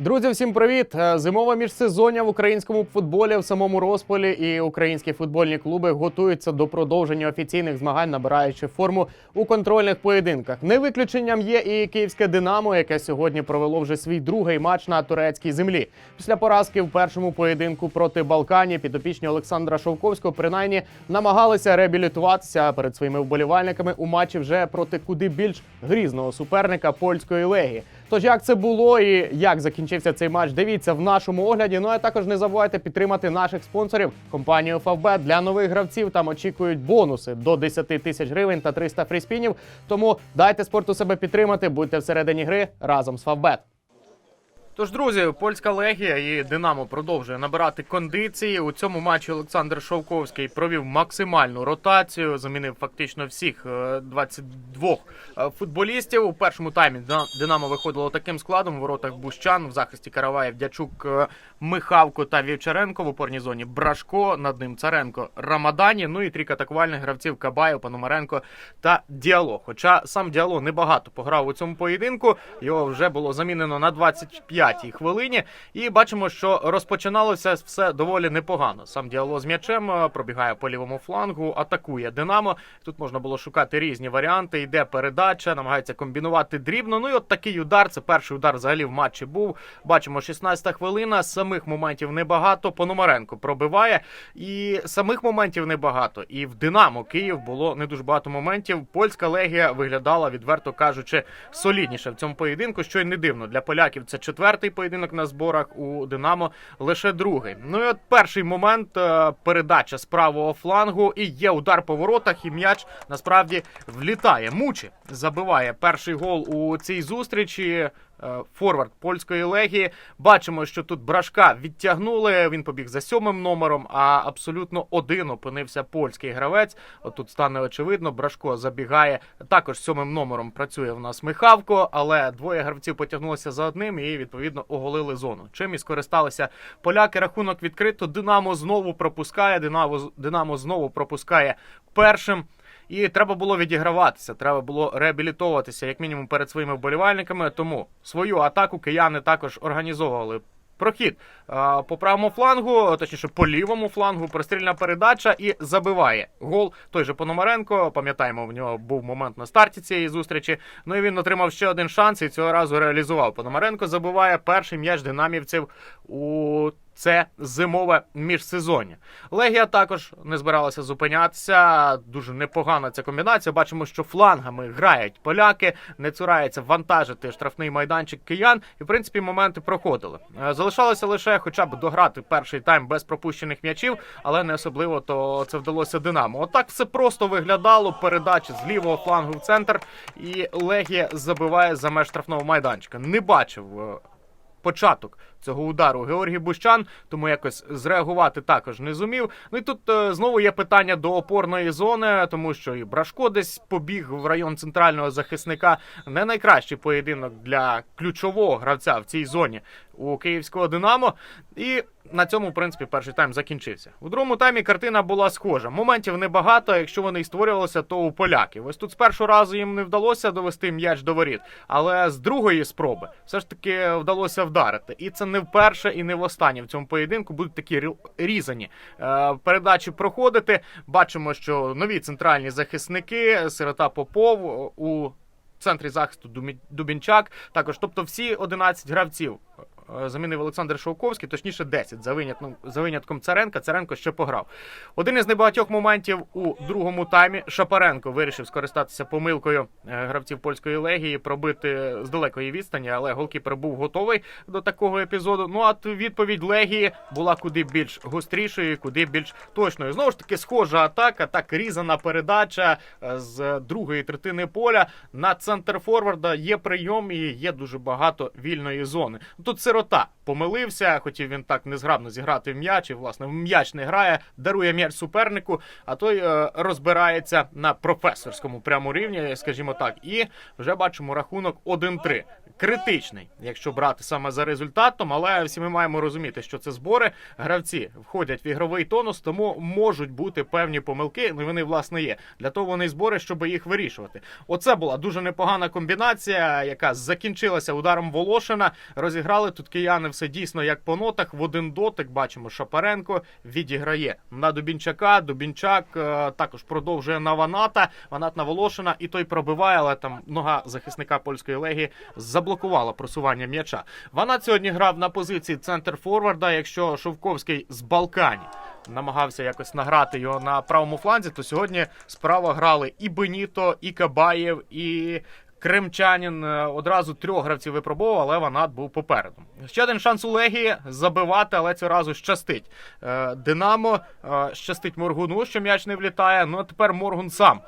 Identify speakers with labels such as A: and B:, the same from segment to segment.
A: Друзі, всім привіт! Е, Зимове міжсезоння в українському футболі в самому розпалі і українські футбольні клуби готуються до продовження офіційних змагань, набираючи форму у контрольних поєдинках. Не виключенням є і київське Динамо, яке сьогодні провело вже свій другий матч на турецькій землі. Після поразки в першому поєдинку проти Балкані підопічні Олександра Шовковського принаймні намагалися реабілітуватися перед своїми вболівальниками у матчі вже проти куди більш грізного суперника польської легії. Тож як це було і як закінчився цей матч, дивіться в нашому огляді. Ну а також не забувайте підтримати наших спонсорів компанію Фавбет. Для нових гравців там очікують бонуси до 10 тисяч гривень та 300 фріспінів. Тому дайте спорту себе підтримати, будьте всередині гри разом з Фавбет. Тож, друзі, польська легія і Динамо продовжує набирати кондиції. У цьому матчі Олександр Шовковський провів максимальну ротацію, замінив фактично всіх е, 22 е, футболістів. У першому таймі Дина- Динамо виходило таким складом у воротах Бущан, в захисті Караваєв, Дячук, е, Михавко та Вівчаренко в опорній зоні Брашко, над ним Царенко, Рамадані. Ну і трійка атакувальних гравців Кабаєв, Пономаренко та Діало. Хоча сам Діало небагато пограв у цьому поєдинку, його вже було замінено на 25-й хвилині. І бачимо, що розпочиналося все доволі непогано. Сам Діало з м'ячем е, пробігає по лівому флангу, атакує Динамо. Тут можна було шукати різні варіанти. Йде передача, намагається комбінувати дрібно. Ну і от такий удар. Це перший удар взагалі в матчі був. Бачимо, 16-та хвилина. Самих моментів небагато. Пономаренко пробиває. І самих моментів небагато. І в Динамо Київ було не дуже багато моментів. Польська легія виглядала, відверто кажучи, солідніше в цьому поєдинку, що й не дивно. Для поляків це четвертий поєдинок на зборах. У Динамо лише другий. Ну і от перший момент е, передача з правого флангу. І є удар по воротах, і м'яч насправді влітає. Мучі забиває перший гол у цій зустрічі. Е, Форвард польської легії. Бачимо, що тут брашка відтягнули. Він побіг за сьомим номером, а абсолютно один опинився польський гравець. Отут стане очевидно. Брашко забігає також сьомим номером. Працює в нас Михавко, але двоє гравців потягнулися за одним і відповідно оголили зону. Чим і скористалися поляки. Рахунок відкрито. Динамо знову пропускає. Динамо Динамо знову пропускає першим. І треба було відіграватися, треба було реабілітовуватися як мінімум перед своїми вболівальниками. Тому свою атаку кияни також організовували. Прохід по правому флангу, точніше по лівому флангу, прострільна передача і забиває гол. Той же Пономаренко. Пам'ятаємо, в нього був момент на старті цієї зустрічі. Ну і він отримав ще один шанс і цього разу реалізував. Пономаренко забиває перший м'яч динамівців у це зимове міжсезоння. Легія також не збиралася зупинятися. Дуже непогана ця комбінація. Бачимо, що флангами грають поляки, не цурається вантажити штрафний майданчик киян. І в принципі моменти проходили. Е, Залишалося лише хоча б дограти перший тайм без пропущених м'ячів, але не особливо то це вдалося Динамо. Отак все просто виглядало. Передача з лівого флангу в центр, і Легія забиває за меж штрафного майданчика. Не бачив. е, початок цього удару Георгій Бущан, тому якось зреагувати також не зумів. Ну і тут е, знову є питання до опорної зони, тому що і Брашко десь побіг в район центрального захисника. Не найкращий поєдинок для ключового гравця в цій зоні у київського Динамо. І на цьому, в принципі, перший тайм закінчився. У другому таймі картина була схожа. Моментів небагато. Якщо вони і створювалися, то у поляків. Ось тут з першого разу їм не вдалося довести м'яч до воріт, але з другої спроби все ж таки вдалося вдарити. І це не вперше і не востаннє в цьому поєдинку будуть такі рі- різані е, передачі проходити. Бачимо, що нові центральні захисники, сирота Попов о, у центрі захисту Дубінчак. Також, тобто, всі 11 гравців. Е, Замінив Олександр Шовковський, точніше 10, за винятком, за винятком Царенка. Царенко ще пограв. Один із небагатьох моментів у другому таймі Шапаренко вирішив скористатися помилкою е, гравців польської легії, пробити з далекої відстані, але голкіпер був готовий до такого епізоду. Ну а відповідь легії була куди більш гострішою, куди більш точною. Знову ж таки, схожа атака, так різана передача е, з другої третини поля на центр форварда. Є прийом і є дуже багато вільної зони. Тут сирота помилився, хотів він так незграбно зіграти в м'яч, і власне в м'яч не грає, дарує м'яч супернику, а той е, розбирається на професорському прямо рівні, скажімо так. І вже бачимо рахунок 1-3. Критичний, якщо брати саме за результатом, але всі ми маємо розуміти, що це збори. Гравці входять в ігровий тонус, тому можуть бути певні помилки. Ну вони власне є. Для того вони збори, щоб їх вирішувати. Оце була дуже непогана комбінація, яка закінчилася ударом Волошина. Розіграли тут кияни все дійсно як по нотах. В один дотик бачимо, Шапаренко відіграє на Дубінчака. Дубінчак е, також продовжує на Ваната. Ванат на Волошина, і той пробиває, але там нога захисника польської легії заблокувала просування м'яча. Ванат сьогодні грав на позиції центр форварда. Якщо Шовковський з Балкані намагався якось награти його на правому фланзі, то сьогодні справа грали і Беніто, і Кабаєв, і Кримчанин Е, одразу трьох гравців випробовував, але Ванат був попереду. Ще один шанс у Легії забивати, але цього разу щастить. Е, Динамо е, щастить Моргуну, що м'яч не влітає. Ну а тепер Моргун сам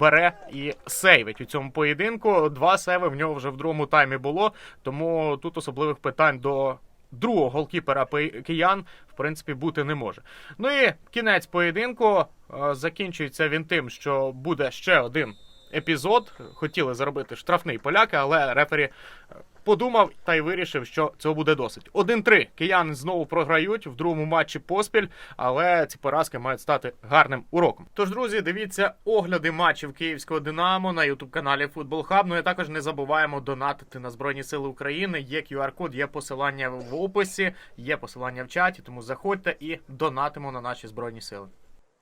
A: бере і сейвить у цьому поєдинку. Два сейви в нього вже в другому таймі було, тому тут особливих питань до. Другого голкіпера киян в принципі бути не може. Ну і кінець поєдинку закінчується він тим, що буде ще один епізод. Хотіли заробити штрафний поляки, але рефері е, подумав та й вирішив, що цього буде досить. 1-3. Кияни знову програють в другому матчі поспіль, але ці поразки мають стати гарним уроком. Тож, друзі, дивіться огляди матчів київського Динамо на ютуб каналі Футбол Хаб. Ну і також не забуваємо донатити на Збройні Сили України. Є QR-код, є посилання в описі, є посилання в чаті. Тому заходьте і донатимо на наші збройні сили.